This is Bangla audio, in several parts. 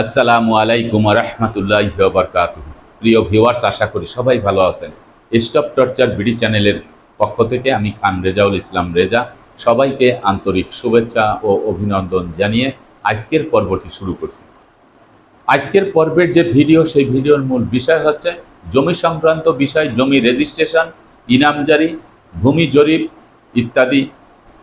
আসসালামু আলাইকুম রহমতুল্লাহ বরকাত প্রিয় ভিউয়ার্স আশা করি সবাই ভালো আছেন। স্টপ টর্চার বিডি চ্যানেলের পক্ষ থেকে আমি খান রেজাউল ইসলাম রেজা। সবাইকে আন্তরিক শুভেচ্ছা ও অভিনন্দন জানিয়ে আজকের পর্বটি শুরু করছি। আজকের পর্বের যে ভিডিও, সেই ভিডিওর মূল বিষয় হচ্ছে জমি সংক্রান্ত বিষয়, জমি রেজিস্ট্রেশন ইনামজারি ভূমি জরিপ ইত্যাদি।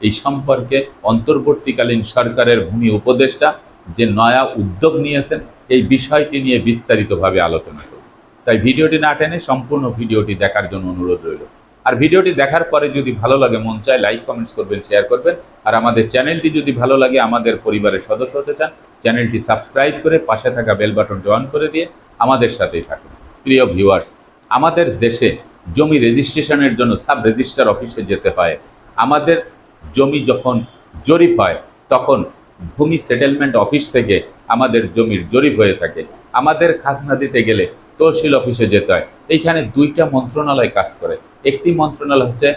এই সম্পর্কে অন্তর্বর্তীকালীন সরকারের ভূমি উপদেষ্টা যে নয়া উদ্যোগ নিয়েছেন, এই বিষয়টি নিয়ে বিস্তারিতভাবে আলোচনা করব। তাই ভিডিওটি না টেনে সম্পূর্ণ ভিডিওটি দেখার জন্য অনুরোধ রইল। আর ভিডিওটি দেখার পরে যদি ভালো লাগে, মন চায় লাইক, কমেন্টস করবেন, শেয়ার করবেন। আর আমাদের চ্যানেলটি যদি ভালো লাগে, আমাদের পরিবারের সদস্য হতে চান, চ্যানেলটি সাবস্ক্রাইব করে পাশে থাকা বেল বাটনটি অন করে দিয়ে আমাদের সাথেই থাকুন। প্রিয় ভিউয়ার্স, আমাদের দেশে জমি রেজিস্ট্রেশনের জন্য সাব রেজিস্ট্রার অফিসে যেতে হয়। আমাদের জমি যখন জরিপ হয়, তখন ভূমি সেটেলমেন্ট অফিস থেকে আমাদের জমির জরিপ হয়ে থাকে। আমাদের খাজনা দিতে গেলে তহসিল অফিসে যেতে হয়। এইখানে দুইটা মন্ত্রণালয় কাজ করে। একটি মন্ত্রণালয় হচ্ছে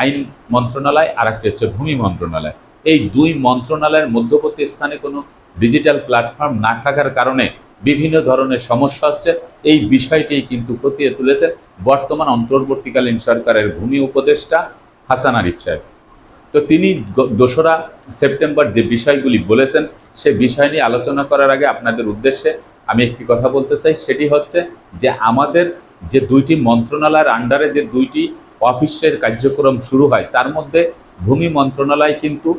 আইন মন্ত্রণালয় আর একটি হচ্ছে ভূমি মন্ত্রণালয়। এই দুই মন্ত্রণালয়ের মধ্যবর্তী স্থানে কোনো ডিজিটাল প্ল্যাটফর্ম না থাকার কারণে বিভিন্ন ধরনের সমস্যা হচ্ছে। এই বিষয়টি কিন্তু খতিয়ে তুলেছে বর্তমান অন্তর্বর্তীকালীন সরকারের ভূমি উপদেষ্টা হাসান আরিফ সাহেব। তো তিনি দোসরা সেপ্টেম্বর যে বিষয়গুলি বলেছেন, সে বিষয় নিয়ে আলোচনা করার আগে আপনাদের উদ্দেশ্যে আমি একটি কথা বলতে চাই, সেটি হচ্ছে যে আমাদের যে দুইটি মন্ত্রণালয়ের আন্ডারে যে দুইটি অফিসের কার্যক্রম শুরু হয়, তার মধ্যে ভূমি মন্ত্রণালয় কিন্তু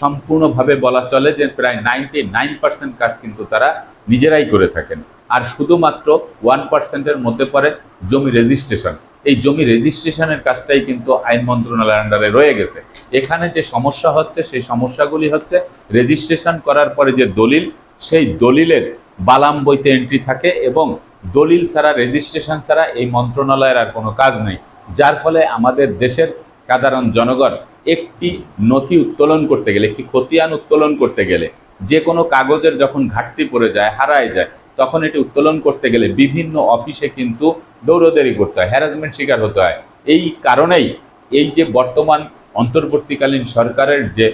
সম্পূর্ণভাবে বলা চলে যে প্রায় নাইনটি নাইন পার্সেন্ট কাজ কিন্তু তারা নিজেরাই করে থাকেন। আর শুধুমাত্র ওয়ান পার্সেন্টের মধ্যে পড়ে জমি রেজিস্ট্রেশন এই জমি রেজিস্ট্রেশনের কাজটাই কিন্তু আইন মন্ত্রণালয়ের আন্ডারে রয়ে গেছে। এখানে যে সমস্যা হচ্ছে, সেই সমস্যাগুলি হচ্ছে রেজিস্ট্রেশন করার পরে যে দলিল, সেই দলিলের বালাম বইতে এন্ট্রি থাকে এবং দলিল ছাড়া রেজিস্ট্রেশন ছাড়া এই মন্ত্রণালয়ের আর কোনো কাজ নেই। যার ফলে আমাদের দেশের সাধারণ জনগণ একটি নথি উত্তোলন করতে গেলে, একটি খতিয়ান উত্তোলন করতে গেলে, যে কোনো কাগজের যখন ঘাটতি পড়ে যায়, হারায় যায় তখন এটি উত্তোলন করতে গেলে বিভিন্ন অফিসে কিন্তু দৌড়দেরি করতে হয় হ্যারাসমেন্ট শিকার হতে হয়। এই কারণেই এই যে বর্তমান অন্তর্বর্তীকালীন সরকারের যে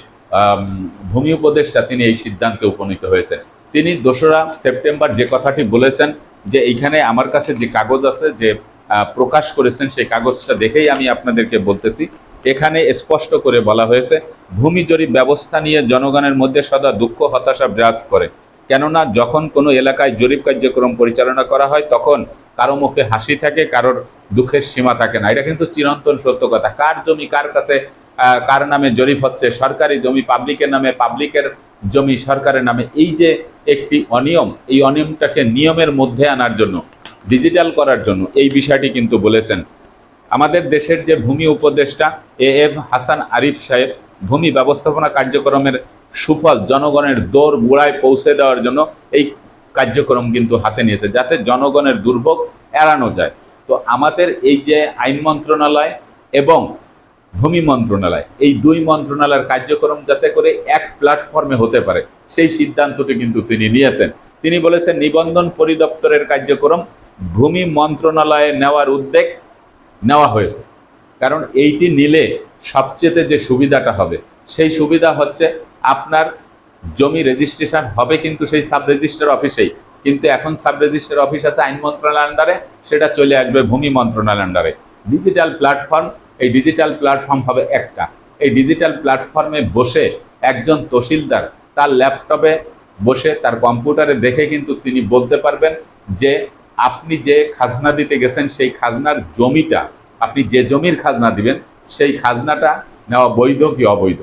ভূমি উপদেষ্টা তিনি এই সিদ্ধান্তে উপনীত হয়েছেন। তিনি দোসরা সেপ্টেম্বর যে কথাটি বলেছেন যে এইখানে আমার কাছে যে কাগজ আছে যে প্রকাশ করেছেন সেই কাগজটা দেখেই আমি আপনাদেরকে বলতেছি। এখানে স্পষ্ট করে বলা হয়েছে, ভূমি জরিপ ব্যবস্থা নিয়ে জনগণের মধ্যে সদা দুঃখ, হতাশা বিরাজ করে। কেননা যখন কোনো এলাকায় জরিপ কার্যক্রম পরিচালনা করা হয়, তখন কারও মুখে হাসি থাকে, কারোর দুঃখের সীমা থাকে না। এটা কিন্তু চিরন্তন সত্য কথা। কার জমি কার কাছে কার নামে জরিপ হচ্ছে, সরকারি জমি পাবলিকের নামে, পাবলিকের জমি সরকারের নামে, এই যে একটি অনিয়ম, এই অনিয়মটাকে নিয়মের মধ্যে আনার জন্য, ডিজিটাল করার জন্য এই বিষয়টি কিন্তু বলেছেন। আমাদের দেশের যে ভূমি উপদেষ্টা এ এম হাসান আরিফ সাহেব, ভূমি ব্যবস্থাপনা কার্যক্রমের সুফল জনগণের দৌড় গোড়ায় পৌঁছে দেওয়ার জন্য এই কার্যক্রম কিন্তু হাতে নিয়েছে, যাতে জনগণের দুর্ভোগ এড়ানো যায়। তো আমাদের এই যে আইন মন্ত্রণালয় এবং ভূমি মন্ত্রণালয়, এই দুই মন্ত্রণালয়ের কার্যক্রম যাতে করে এক প্ল্যাটফর্মে হতে পারে, সেই সিদ্ধান্তটি কিন্তু তিনি নিয়েছেন। তিনি বলেছেন, নিবন্ধন পরিদপ্তরের কার্যক্রম ভূমি মন্ত্রণালয়ে নেওয়ার উদ্যোগ নেওয়া হয়েছে। কারণ এইটি নিলে সবচেয়ে যে সুবিধাটা হবে, সেই সুবিধা হচ্ছে আপনার জমি রেজিস্ট্রেশন হবে কিন্তু সেই সাব রেজিস্টার অফিসেই কিন্তু এখন সাব রেজিস্টার অফিস আছে আইন মন্ত্রণালয়ের আন্ডারে সেটা চলে আসবে ভূমি মন্ত্রণালয়ের আন্ডারে ডিজিটাল প্ল্যাটফর্ম এই ডিজিটাল প্ল্যাটফর্ম হবে একটা। এই ডিজিটাল প্ল্যাটফর্মে বসে একজন তহসিলদার তার ল্যাপটপে বসে তার কম্পিউটারে দেখে কিন্তু তিনি বলতে পারবেন যে আপনি যে খাজনা দিতে গেছেন, সেই খাজনার জমিটা, আপনি যে জমির খাজনা দিবেন, সেই খাজনাটা নেওয়া বৈধ কি অবৈধ?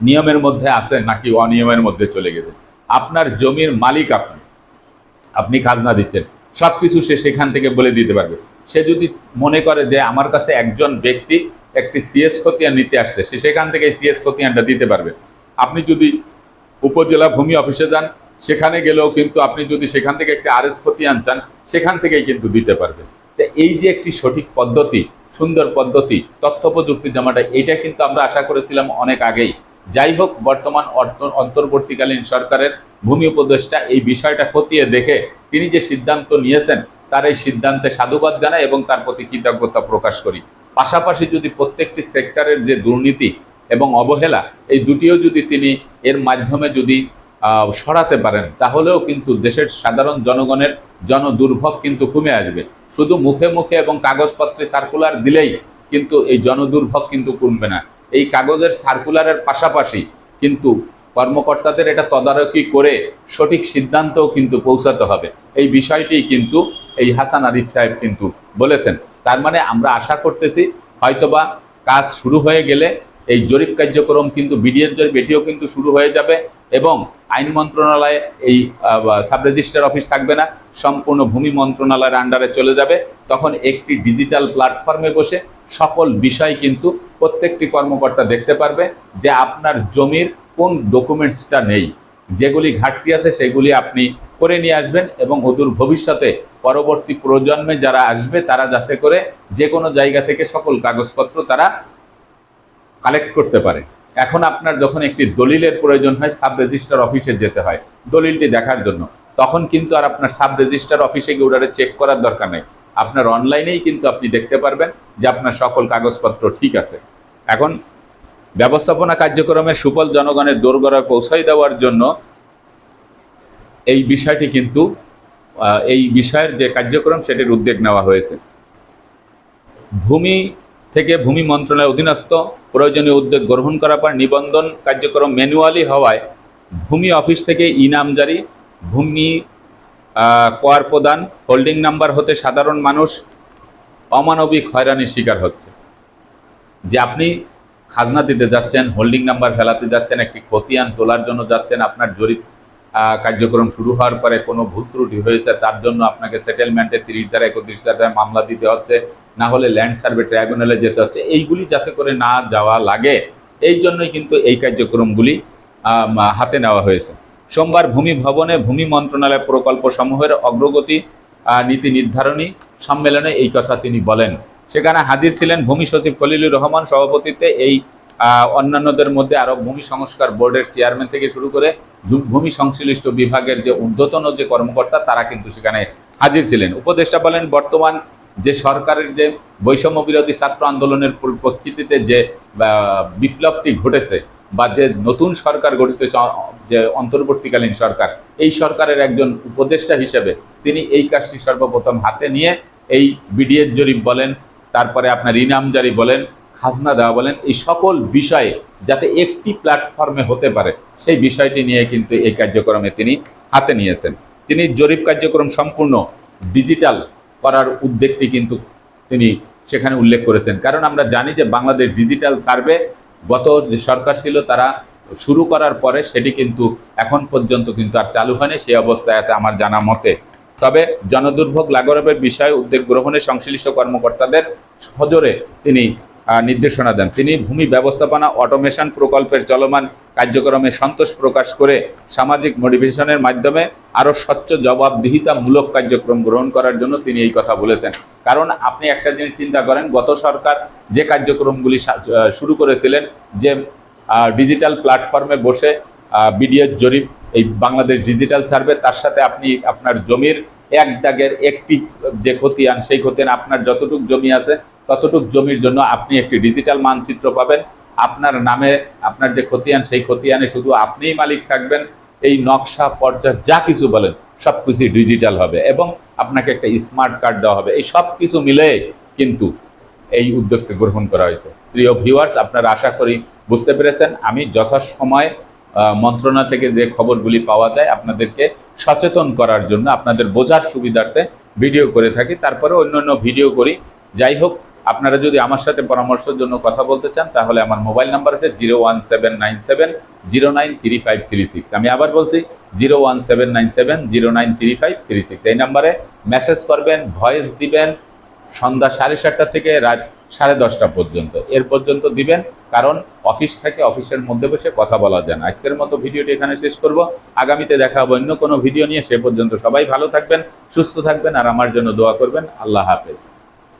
নিয়মের মধ্যে আছে নাকি অনিয়মের মধ্যে চলে গেছে? আপনার জমির মালিক আপনি। আপনি খাজনা দিচ্ছেন। সব কিছু সে সেখান থেকে বলে দিতে পারবে। সে যদি মনে করে যে আমার কাছে একজন ব্যক্তি একটি সিএস খতিয়ান নিতে আসছে, সে সেখান থেকে সিএস খতিয়ানটা দিতে পারবে। আপনি যদি উপজেলা ভূমি অফিসে যান, সেখানে গেলেও কিন্তু আপনি যদি সেখান থেকে একটি আরএস খতিয়ান চান, সেখান থেকেই কিন্তু দিতে পারবেন তো এই যে একটি সঠিক পদ্ধতি, সুন্দর পদ্ধতি, তথ্য প্রযুক্তি জমাটা, এটা কিন্তু আমরা আশা করেছিলাম অনেক আগেই। যাই হোক বর্তমান অন্তর্বর্তীকালীন সরকারের ভূমি উপদেষ্টা এই বিষয়টা খতিয়ে দেখে তিনি যে সিদ্ধান্ত নিয়েছেন, তার এই সিদ্ধান্তে সাধুবাদ জানাই এবং তার প্রতি কৃতজ্ঞতা প্রকাশ করি। পাশাপাশি যদি প্রত্যেকটি সেক্টরের যে দুর্নীতি এবং অবহেলা, এই দুটিও যদি তিনি এর মাধ্যমে যদি সরাতে পারেন, তাহলেও কিন্তু দেশের সাধারণ জনগণের জনদুর্ভোগ কিন্তু কমে আসবে। শুধু মুখে মুখে এবং কাগজপত্রে সার্কুলার দিলেই কিন্তু এই জনদুর্ভোগ কিন্তু কমবে না। এই কাগজের সার্কুলারের পাশাপাশি কিন্তু কর্মকর্তাদের এটা তদারকি করে সঠিক সিদ্ধান্তও কিন্তু পৌঁছাতে হবে। এই বিষয়টি কিন্তু এই হাসান আরিফ সাহেব কিন্তু বলেছেন। তার মানে আমরা আশা করতেছি হয়তোবা কাজ শুরু হয়ে গেলে এই জরিপ কার্যক্রম কিন্তু বিডিএর জরিপ এটিও কিন্তু শুরু হয়ে যাবে এবং আইন মন্ত্রণালয়ে এই সাব রেজিস্ট্রার অফিস থাকবে না, সম্পূর্ণ ভূমি মন্ত্রণালয়ের আন্ডারে চলে যাবে। তখন একটি ডিজিটাল প্ল্যাটফর্মে বসে সকল বিষয় কিন্তু প্রত্যেকটি কর্মকর্তা দেখতে পারবে যে আপনার জমির কোন ডকুমেন্টসটা নেই। যেগুলি ঘাটতি আছে সেগুলি আপনি করে নিয়ে আসবেন এবং অদূর ভবিষ্যতে পরবর্তী প্রজন্মে যারা আসবে তারা যাতে করে যে কোনো জায়গা থেকে সকল কাগজপত্র তারা কালেক্ট করতে পারে। এখন আপনার যখন একটি দলিলের প্রয়োজন হয় সাব রেজিস্টার অফিসে যেতে হয়, দলিলটি দেখার জন্য, তখন কিন্তু আর আপনার সাব রেজিস্টার অফিসে গিয়ে ওটারে চেক করার দরকার নেই। আপনার অনলাইনেই কিন্তু আপনি দেখতে পারবেন যে আপনার সকল কাগজপত্র ঠিক আছে। এখন ব্যবস্থাপনা কার্যক্রমের সুফল জনগণের দোরগড়ায় পৌঁছাই দেওয়ার জন্য এই বিষয়টি কিন্তু এই বিষয়ের যে কার্যক্রম সেটির উদ্যোগ নেওয়া হয়েছে। ভূমি থেকে ভূমি মন্ত্রণালয় অধীনস্থ প্রয়োজনীয় উদ্যোগ গ্রহণ করার পর নিবন্ধন কার্যক্রম ম্যানুয়ালি হওয়ায় ভূমি অফিস থেকে ইনাম জারি ভূমি কর প্রদান হোল্ডিং নাম্বার হতে সাধারণ মানুষ অমানবিক হয়রানির শিকার হচ্ছে। যে আপনি খাজনা দিতে যাচ্ছেন, হোল্ডিং নাম্বার ফেলাতে যাচ্ছেন, একটি খতিয়ান তোলার জন্য যাচ্ছেন, আপনার জরিপ কার্যক্রম শুরু হওয়ার পরে কোনো ভুল ত্রুটি হয়েছে, তার জন্য আপনাকে সেটেলমেন্টে তিরিশ দ্বারা একত্রিশ দ্বারা মামলা দিতে হচ্ছে, না হলে ল্যান্ড সার্ভে ট্রাইব্যুনালে যেতে হচ্ছে। এইগুলি যাতে করে না যাওয়া লাগে, এই জন্যই কিন্তু এই কার্যক্রমগুলি হাতে নেওয়া হয়েছে। সোমবার ভূমি ভবনে ভূমি মন্ত্রণালয় প্রকল্প সমূহের অগ্রগতি নীতি নির্ধারণী সম্মেলনে এই কথা তিনি বলেন। সেখানে হাজির ছিলেন ভূমি সচিব খলিলুর রহমান সভাপতিত্বে এই অন্যান্যদের মধ্যে আরও ভূমি সংস্কার বোর্ডের চেয়ারম্যান থেকে শুরু করে ভূমি সংশ্লিষ্ট বিভাগের যে ঊর্ধ্বতন যে কর্মকর্তা, তারা কিন্তু সেখানে হাজির ছিলেন। উপদেষ্টা বলেন, বর্তমান যে সরকারের যে বৈষম্য বিরোধী ছাত্র আন্দোলনের পরিপ্রেক্ষিতে যে বিপ্লবটি ঘটেছে বা যে নতুন সরকার গঠিত যে অন্তর্বর্তীকালীন সরকার, এই সরকারের একজন উপদেষ্টা হিসেবে তিনি এই কাজটি সর্বপ্রথম হাতে নিয়ে এই বিডিএর জরিপ বলেন, তারপরে আপনার ইনাম জারি বলেন, খাজনা দেওয়া বলেন, এই সকল বিষয়ে যাতে একটি প্ল্যাটফর্মে হতে পারে, সেই বিষয়টি নিয়ে কিন্তু এই কার্যক্রমে তিনি হাতে নিয়েছেন। তিনি জরিপ কার্যক্রম সম্পূর্ণ ডিজিটাল করার উদ্যোগটি কিন্তু তিনি সেখানে উল্লেখ করেছেন। কারণ আমরা জানি যে বাংলাদেশ ডিজিটাল সার্ভে গত যে সরকার ছিল তারা শুরু করার পরে সেটি কিন্তু এখন পর্যন্ত কিন্তু আর চালু হয়নি, সেই অবস্থায় আছে আমার জানা মতে। তবে জনদুর্ভোগ লাঘবের বিষয়ে উদ্যোগ গ্রহণে সংশ্লিষ্ট কর্মকর্তাদের সজোরে তিনি নির্দেশনা দেন। তিনি ভূমি ব্যবস্থাপনা অটোমেশন প্রকল্পের চলমান কার্যক্রমে সন্তোষ প্রকাশ করে সামাজিক মোটিভেশনের মাধ্যমে আরও স্বচ্ছ, জবাবদিহিতামূলক কার্যক্রম গ্রহণ করার জন্য তিনি এই কথা বলেছেন। কারণ আপনি একটা জিনিস চিন্তা করেন, গত সরকার যে কার্যক্রমগুলি শুরু করেছিলেন, যে ডিজিটাল প্ল্যাটফর্মে বসে বিডিএর জরিপ, এই বাংলাদেশ ডিজিটাল সার্ভে, তার সাথে আপনি আপনার জমির এক দাগের একটি যে খতিয়ান, সেই খতিয়ান আপনার যতটুক জমি আছে ততটুক জমির জন্য আপনি একটি ডিজিটাল মানচিত্র পাবেন। আপনার নামে আপনার যে খতিয়ান, সেই খতিয়ানে শুধু আপনিই মালিক থাকবেন। এই নকশা পর্যায় যা কিছু বলেন, সব কিছুই ডিজিটাল হবে এবং আপনাকে একটা স্মার্ট কার্ড দেওয়া হবে। এই সব কিছু মিলে কিন্তু এই উদ্যোগকে গ্রহণ করা হয়েছে। প্রিয় ভিউয়ার্স আপনারা আশা করি বুঝতে পেরেছেন। আমি যথাসময় মন্ত্রণা থেকে যে খবরগুলি পাওয়া যায়, আপনাদেরকে সচেতন করার জন্য আপনাদের বোঝার সুবিধার্থে ভিডিও করে থাকি। তারপরে অন্য অন্য ভিডিও করি। যাই হোক আপনারা যদি আমার সাথে পরামর্শের জন্য কথা বলতে চান, তাহলে আমার মোবাইল নাম্বার আছে zero one seven nine seven, zero nine three five three six. আমি আবার বলছি, zero one seven nine seven, zero nine three five three six. এই নাম্বারে মেসেজ করবেন, ভয়েস দিবেন, সন্ধ্যা সাড়ে সাতটা থেকে রাত সাড়ে দশটা পর্যন্ত। এর পর্যন্ত দিবেন, কারণ অফিস থেকে অফিসের মধ্যে বসে কথা বলা যায় না। আজকের মতো ভিডিওটি এখানে শেষ করব। আগামীতে দেখা হবে অন্য কোনো ভিডিও নিয়ে। সে পর্যন্ত সবাই ভালো থাকবেন, সুস্থ থাকবেন, আর আমার জন্য দোয়া করবেন। আল্লাহ হাফেজ।